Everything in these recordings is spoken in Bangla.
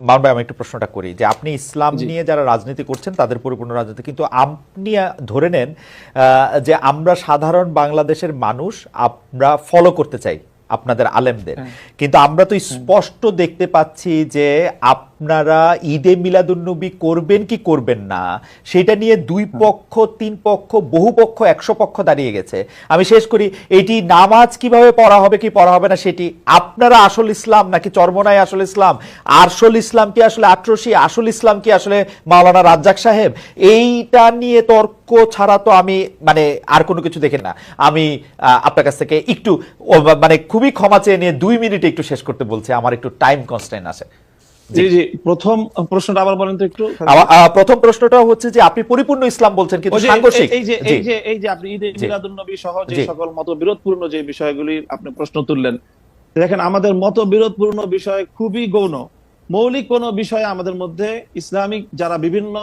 মান ভাই আমি একটু প্রশ্নটা করি যে আপনি ইসলাম নিয়ে যারা রাজনীতি করছেন তাদের পরিপূর্ণ রাজনীতি কিন্তু আপনি ধরে নেন আহ, যে আমরা সাধারণ বাংলাদেশের মানুষ আমরা ফলো করতে চাই আপনাদের আলেমদের। হ্যাঁ। কিন্তু আমরা তো স্পষ্ট দেখতে পাচ্ছি যে আপনারা ঈদে মিলাদুন্নবী করবেন কি করবেন না সেটা নিয়ে দুই। পক্ষ তিন পক্ষ বহু পক্ষ একশো পক্ষ দাঁড়িয়ে গেছে। আমি শেষ করি এটি নামাজ কীভাবে পড়া হবে কি পড়া হবে না সেটি আপনারা আসল ইসলাম নাকি চর্মনায় আসল ইসলাম? আরশল ইসলাম কি আসলে আটরশি আসল ইসলাম কি আসলে মাওলানা রাজ্জাক সাহেব? এইটা নিয়ে তর্ক ছাড়া তো আমি মানে আর কোনো কিছু দেখেন না। আমি আপনার কাছ থেকে একটু মানে খুবই ক্ষমা চেয়ে নিয়ে দুই মিনিটে একটু শেষ করতে বলছি। আমার একটু টাইম কনস্ট্যান্ট আছে। জি জি। প্রথম প্রশ্নটা আবার বলেন তো একটু। প্রথম প্রশ্নটা হচ্ছে যে আপনি পরিপূর্ণ ইসলাম বলছেন কিন্তু সাংঘর্ষিক। এই যে এই যে এই যে আপনি ঈদে মিলাদুন্নবী সহ যে সকল মত যে বিষয়গুলি আপনি প্রশ্ন তুললেন দেখেন আমাদের মত বিরোধপূর্ণ বিষয় খুবই গৌণ। মৌলিক কোন বিষয়ে আমাদের মধ্যে ইসলামিক যারা বিভিন্ন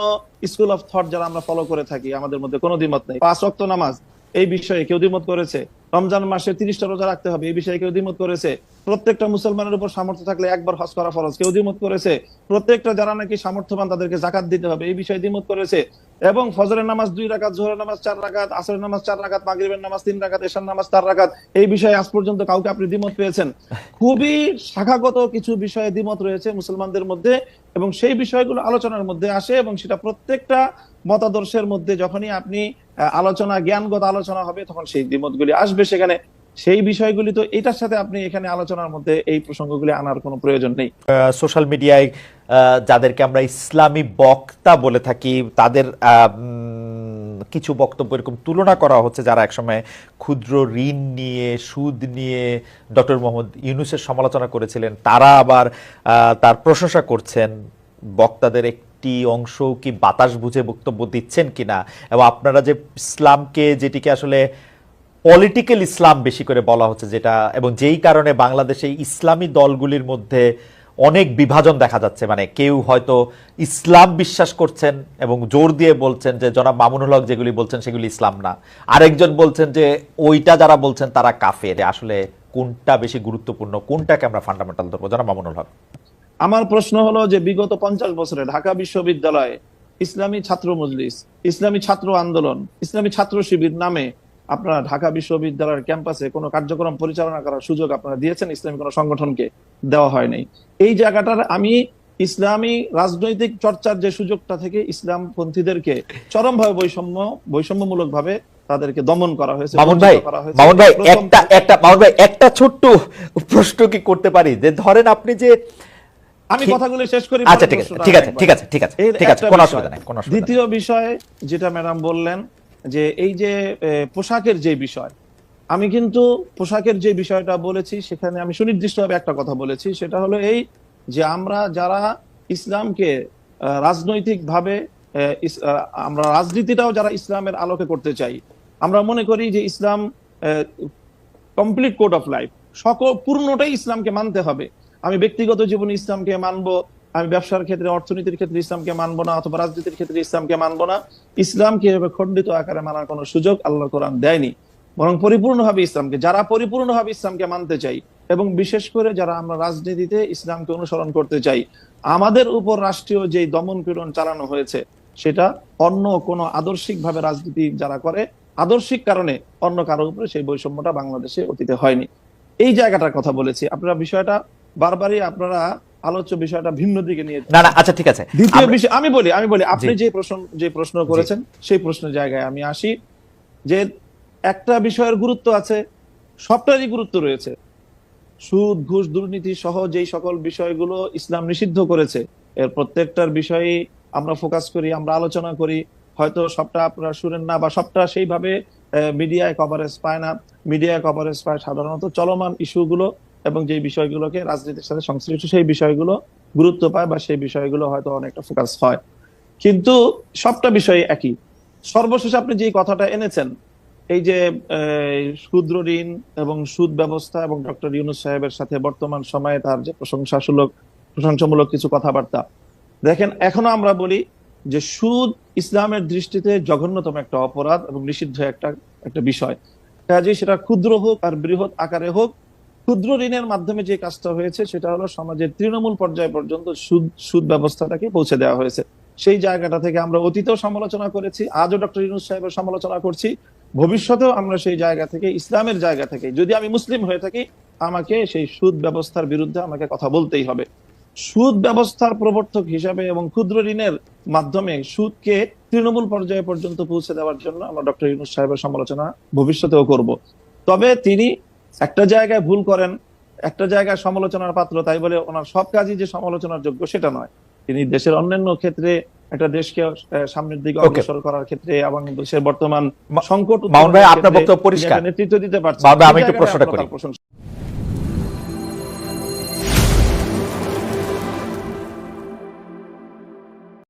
স্কুল অফ থট যারা আমরা ফলো করে থাকি আমাদের মধ্যে কোনো দ্বিমত নেই। পাঁচ নামাজ এই বিষয়ে কেউ দ্বিমত করেছে? রমজান মাসে তিরিশটা রোজা রাখতে হবে। এই বিষয়ে কেউ দ্বিমত করেছে? প্রত্যেকটা মুসলমানের উপর সামর্থ্য থাকলে একবার হজ করা ফরজ। কেউ দ্বিমত করেছে? প্রত্যেকটা যারা নাকি সামর্থ্যবান তাদেরকে জাকাত দিতে হবে। এই বিষয়ে দ্বিমত করেছে? এবং ফজরের নামাজ দুই রাকাত, জোহরের নামাজ চার রাকাত, আসরের নামাজ চার রাকাত, মাগরিবের নামাজ তিন রাকাত, এশার নামাজ চার রাকাত। এই বিষয়ে আজ পর্যন্ত কাউকে আপনি দ্বিমত পেয়েছেন। খুবই শাখাগত কিছু বিষয়ে দ্বিমত রয়েছে মুসলমানদের মধ্যে এবং সেই বিষয়গুলো আলোচনার মধ্যে আসে এবং সেটা প্রত্যেকটা মতাদর্শের মধ্যে যখনই আপনি আলোচনা, জ্ঞানগত আলোচনা হবে তখন সেই দ্বিমতগুলি আসবে সেখানে। সেই বিষয়গুলি তো এটার সাথে আপনি এখানে আলোচনার মধ্যে এই প্রসঙ্গগুলি আনার কোনো প্রয়োজন নেই। সোশ্যাল মিডিয়ায় যাদেরকে আমরা ইসলামী বক্তা বলে থাকি, তাদের কিছু বক্তব্য এরকম তুলনা করা হচ্ছে যারা একসময় ক্ষুদ্র ঋণ নিয়ে, সুদ নিয়ে ডক্টর মোহাম্মদ ইউনুসের সমালোচনা করেছিলেন, তারা আবার তার প্রশংসা করছেন। বক্তাদের একটি অংশ কি বাতাস বুঝে বক্তব্য দিচ্ছেন কিনা? এবং আপনারা যে ইসলামকে, যেটিকে আসলে পলিটিক্যাল ইসলাম বেশি করে বলা হচ্ছে যেটা, এবং যেই কারণে বাংলাদেশে ইসলামী দলগুলির মধ্যে অনেক বিভাজন দেখা যাচ্ছে। মানে কেউ হয়তো ইসলাম বিশ্বাস করছেন এবং জোর দিয়ে বলছেন যে, জনাব মামুনুল হক যেগুলি বলছেন সেগুলি ইসলাম না। আরেকজন বলছেন যে, ওইটা যারা বলছেন তারা কাফের। আসলে কোনটা বেশি গুরুত্বপূর্ণ, কোনটাকে আমরা ফান্ডামেন্টাল ধরবো? জনাব মামুনুল হক। আমার প্রশ্ন হলো যে, বিগত পঞ্চাশ বছরে ঢাকা বিশ্ববিদ্যালয়ে ইসলামী ছাত্র মজলিস, ইসলামী ছাত্র আন্দোলন, ইসলামী ছাত্র শিবির নামে আপনারা ঢাকা বিশ্ববিদ্যালয়ের ক্যাম্পাসে কোনো কার্যক্রম পরিচালনা করার সুযোগ আপনারা দিয়েছেন ইসলামী কোনো সংগঠনকে দেওয়া হয় নাই। এই জায়গাটার আমি ইসলামী রাজনৈতিক চর্চার যে সুযোগটা থেকে ইসলাম পন্থীদেরকে চরমভাবে বৈষম্য বৈষম্যমূলক ভাবে তাদেরকে দমন করা হয়েছে মামুন ভাই। মামুন ভাই একটা একটা মামুন ভাই একটা ছোট্ট প্রশ্ন কি করতে পারি? যে ধরেন আপনি যে আমি কথাগুলো শেষ করি আচ্ছা ঠিক আছে ঠিক আছে ঠিক আছে ঠিক আছে ঠিক আছে কোনো অসুবিধা নাই কোনো অসুবিধা দ্বিতীয় বিষয় যেটা ম্যাডাম বললেন যে এই যে পোশাকের যে বিষয়, আমি কিন্তু পোশাকের যে বিষয়টা বলেছি, সেখানে আমি সুনির্দিষ্টভাবে একটা কথা বলেছি, সেটা হলো এই যে আমরা যারা ইসলামকে রাজনৈতিক ভাবে আমরা রাজনীতিটাও যারা ইসলামের আলোকে করতে চাই, আমরা মনে করি যে ইসলাম কমপ্লিট কোড অফ লাইফ সকল পূর্ণটাই ইসলামকে মানতে হবে। আমি ব্যক্তিগত জীবনে ইসলামকে মানবো আমি ব্যবসার ক্ষেত্রে, অর্থনীতির ক্ষেত্রে ইসলামকে মানবো না অথবা রাজনীতির ক্ষেত্রে ইসলামকে মানবো না, ইসলামকে এভাবে খণ্ডিত আকারে মানার কোনো সুযোগ আল্লাহ কোরআন দেয়নি। বরং পরিপূর্ণভাবে ইসলামকে, যারা পরিপূর্ণভাবে ইসলামকে মানতে চাই এবং বিশেষ করে যারা আমরা রাজনীতিতে ইসলামকে অনুসরণ করতে চাই, আমাদের উপর রাষ্ট্রীয় যে দমন পীড়ন চালানো হয়েছে, সেটা অন্য কোনো আদর্শিক ভাবে রাজনীতি যারা করে, আদর্শিক কারণে অন্য কারোর উপরে সেই বৈষম্যটা বাংলাদেশে অতীতে হয়নি। এই জায়গাটার কথা বলেছি। আপনারা বিষয়টা বারবারই আপনারা আলোচ্য বিষয়টা ভিন্ন দিকে নিয়ে না না আচ্ছা ঠিক আছে। দ্বিতীয় বিষয় আমি বলি আমি বলি আপনি যে প্রশ্ন যে প্রশ্ন করেছেন সেই প্রশ্নের জায়গায় আমি আসি যে একটা বিষয়ের গুরুত্ব আছে সবটারই গুরুত্ব রয়েছে। সুদ ঘুষ দুর্নীতি সহ যেই সকল বিষয়গুলো ইসলাম নিষিদ্ধ করেছে এর প্রত্যেকটার বিষয়ে আমরা ফোকাস করি আমরা আলোচনা করি। হয়তো সবটা আপনারা শুনেন না বা সবটা সেইভাবে মিডিয়ায় কভারেজ পায় না। মিডিয়ায় কভারেজ পায় সাধারণত চলমান ইস্যুগুলো এবং যে বিষয়গুলোকে রাজনীতির সাথে সংশ্লিষ্ট, সেই বিষয়গুলো গুরুত্ব পায় বা সেই বিষয়গুলো হয়তো অনেকটা ফোকাস হয়। কিন্তু সবটা বিষয় একই। সর্বশেষ আপনি যে কথাটা এনেছেন, এই যে ক্ষুদ্র ঋণ এবং সুদ ব্যবস্থা এবং ডক্টর ইউনুস সাহেবের সাথে বর্তমান সময়ে তার যে প্রশংসাসূলক প্রশংসামূলক কিছু কথাবার্তা, দেখেন, এখনও আমরা বলি যে সুদ ইসলামের দৃষ্টিতে জঘন্যতম একটা অপরাধ এবং নিষিদ্ধ একটা একটা বিষয়। কাজে সেটা ক্ষুদ্র হোক আর বৃহৎ আকারে হোক ক্ষুদ্র ঋণের মাধ্যমে যে কাজটা হয়েছে, সেটা হলো সমাজের তৃণমূল পর্যায় পর্যন্ত সুদ সুদ ব্যবস্থাটাকে পৌঁছে দেওয়া হয়েছে। সেই জায়গাটা থেকে আমরা অতীতেও সমালোচনা করেছি, আজও ডক্টর ইউনুস সাহেবের সমালোচনা করছি। ভবিষ্যতেও আমরা সেই জায়গা থেকে, ইসলামের জায়গা থেকে, যদি আমি মুসলিম হয়ে থাকি, আমাকে সেই সুদ ব্যবস্থার বিরুদ্ধে আমাকে কথা বলতেই হবে। সুদ ব্যবস্থার প্রবর্তক হিসাবে এবং ক্ষুদ্র ঋণের মাধ্যমে সুদকে তৃণমূল পর্যায়ে পর্যন্ত পৌঁছে দেওয়ার জন্য আমরা ডক্টর ইউনুস সাহেবের সমালোচনা ভবিষ্যতেও করব। তবে তিনি একটা জায়গায় ভুল করেন একটা জায়গায় সমালোচনার পাত্র তাই বলে ওনার সব কাজই যে সমালোচনার যোগ্য সেটা নয় তিনি দেশের অন্যান্য ক্ষেত্রে একটা দেশকে সামনের দিকে অগ্রসর করার ক্ষেত্রে এবং দেশের বর্তমান সংকট ভাই, আপনার বক্তব্য পরিষ্কার। নেতৃত্ব দিতে পারছেন আমি একটু প্রশ্নটা করি। প্রশংসা